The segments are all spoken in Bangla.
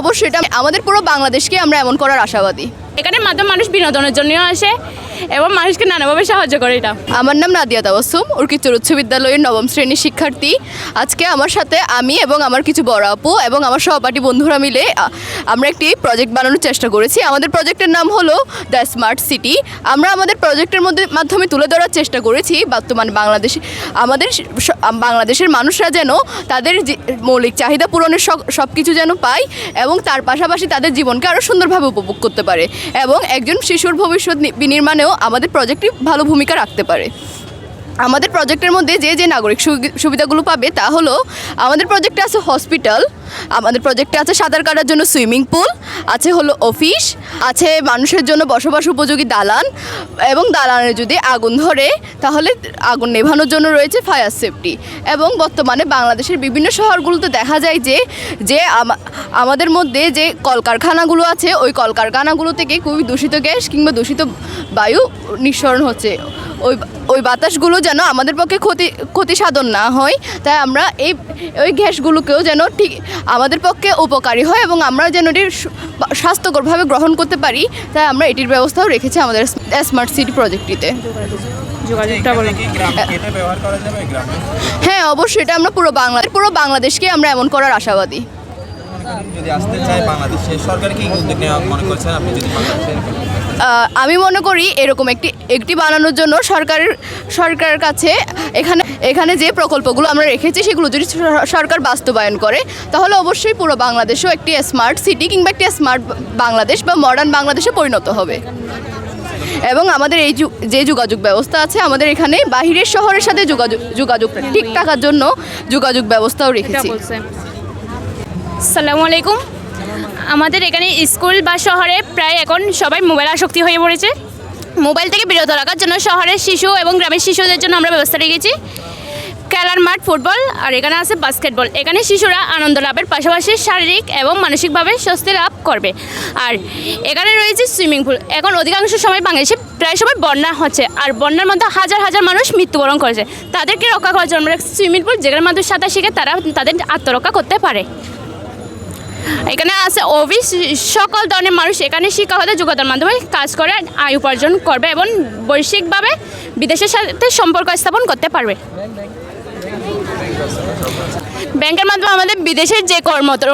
অবশ্যই এটা আমাদের পুরো বাংলাদেশকে আমরা এমন করার আশাবাদী। এখানে মাধ্যম মানুষ বিনোদনের জন্য আসে। এবং মানুষকে নানাভাবে সাহায্য করে এটা। আমার নাম নাদিয়া তাবাসুম উর্কিচুর উচ্চ বিদ্যালয়ের নবম শ্রেণির শিক্ষার্থী। আজকে আমার সাথে আমি এবং আমার কিছু বড় আপু এবং আমার সহপাঠী বন্ধুরা মিলে আমরা একটি প্রজেক্ট বানানোর চেষ্টা করেছি। আমাদের প্রজেক্টের নাম হলো দ্য স্মার্ট সিটি আমরা আমাদের প্রজেক্টের মধ্যে, মাধ্যমে তুলে ধরার চেষ্টা করেছি বর্তমান বাংলাদেশ, আমাদের বাংলাদেশের মানুষরা যেন তাদের মৌলিক চাহিদা পূরণের সব কিছু যেন পায় এবং তার পাশাপাশি তাদের জীবনকে আরও সুন্দরভাবে উপভোগ করতে পারে। এবং একজন শিশুর ভবিষ্যৎ বিনির্মাণেও আমাদের প্রজেক্টটি ভালো ভূমিকা রাখতে পারে। আমাদের প্রজেক্টের মধ্যে যে যে নাগরিক সুবি- সুবিধাগুলো পাবে তা হলো, আমাদের প্রজেক্টে আছে হসপিটাল আমাদের প্রজেক্টে আছে সাঁতার কাটার জন্য সুইমিং পুল আছে হলো অফিস আছে মানুষের জন্য বসবাস উপযোগী দালান এবং দালানে যদি আগুন ধরে, তাহলে আগুন নেভানোর জন্য রয়েছে ফায়ার সেফটি এবং বর্তমানে বাংলাদেশের বিভিন্ন শহরগুলোতে দেখা যায় যে যে আমাদের মধ্যে যে কলকারখানাগুলো আছে, ওই কলকারখানাগুলো থেকে খুবই দূষিত গ্যাস কিংবা দূষিত বায়ু নিঃসরণ হচ্ছে। ওই ওই বাতাসগুলো যেন আমাদের পক্ষে ক্ষতি ক্ষতি সাধন না হয় তাই আমরা এই ওই গ্যাসগুলোকেও যেন ঠিক আমাদের পক্ষে উপকারী হয় এবং আমরা যেন এটি স্বাস্থ্যকরভাবে গ্রহণ করতে পারি তাই আমরা এটির ব্যবস্থাও রেখেছি আমাদের স্মার্ট সিটি প্রজেক্টটিতে যোগাযোগটা বলো হ্যাঁ অবশ্যই এটা আমরা পুরো বাংলা পুরো বাংলাদেশকে আমরা এমন করার আশাবাদী। যদি আসতে চায় বাংলাদেশে সরকার কি উদ্যোগ নেওয়া মনে করছেন আপনি যদি বাংলাদেশে? আমি মনে করি এরকম একটি একটি বানানোর জন্য সরকারের সরকারের কাছে এখানে এখানে যে প্রকল্পগুলো আমরা রেখেছি সেগুলো যদি সরকার বাস্তবায়ন করে, তাহলে অবশ্যই পুরো বাংলাদেশও একটি স্মার্ট সিটি কিংবা একটি স্মার্ট বাংলাদেশ বা মডার্ন বাংলাদেশে পরিণত হবে। এবং আমাদের এই যে যোগাযোগ ব্যবস্থা আছে, আমাদের এখানে বাহিরের শহরের সাথে যোগাযোগ যোগাযোগ ঠিক থাকার জন্য যোগাযোগ ব্যবস্থাও রেখেছি। সালামু আলাইকুম। আমাদের এখানে স্কুল বা শহরে প্রায় এখন সবাই মোবাইল আসক্তি হয়ে পড়েছে। মোবাইল থেকে বিরত রাখার জন্য শহরের শিশু এবং গ্রামের শিশুদের জন্য আমরা ব্যবস্থা রেখেছি। খেলার মাঠ, ফুটবল আর এখানে আছে বাস্কেটবল এখানে শিশুরা আনন্দ লাভের পাশাপাশি শারীরিক এবং মানসিকভাবে স্বস্তি লাভ করবে। আর এখানে রয়েছে সুইমিং পুল। এখন অধিকাংশ সময় বাংলাদেশে প্রায় সময় বন্যা হচ্ছে। আর বন্যার মধ্যে হাজার হাজার মানুষ মৃত্যুবরণ করেছে। তাদেরকে রক্ষা করার জন্য আমরা সুইমিং পুল যেখানে মাধ্যমে সাঁতার শিখে তারা তাদের আত্মরক্ষা করতে পারে। এখানে আছে অফিস, সকল ধরনের মানুষ এখানে শিক্ষকদের যোগাযোগের মাধ্যমে কাজ করে, আয় উপার্জন করবে এবং বৈশ্বিকভাবে বিদেশের সাথে সম্পর্ক স্থাপন করতে পারবে। ব্যাংকের মাধ্যমে আমাদের বিদেশের যে কর্মরত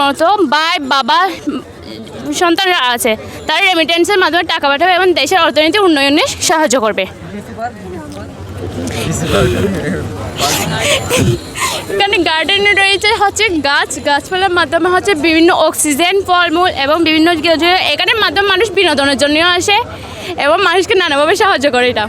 ভাই, বাবা, সন্তানরা আছে, তারা রেমিটেন্সের মাধ্যমে টাকা পাঠাবে এবং দেশের অর্থনীতি উন্নয়নে সাহায্য করবে। এখানে গার্ডেনে রয়েছে হচ্ছে গাছ, গাছপালার মাধ্যমে হচ্ছে বিভিন্ন অক্সিজেন ফলমূল এবং বিভিন্ন এখানে মাধ্যমে মানুষ বিনোদনের জন্য আসে এবং মানুষকে নানাভাবে সাহায্য করে এটা।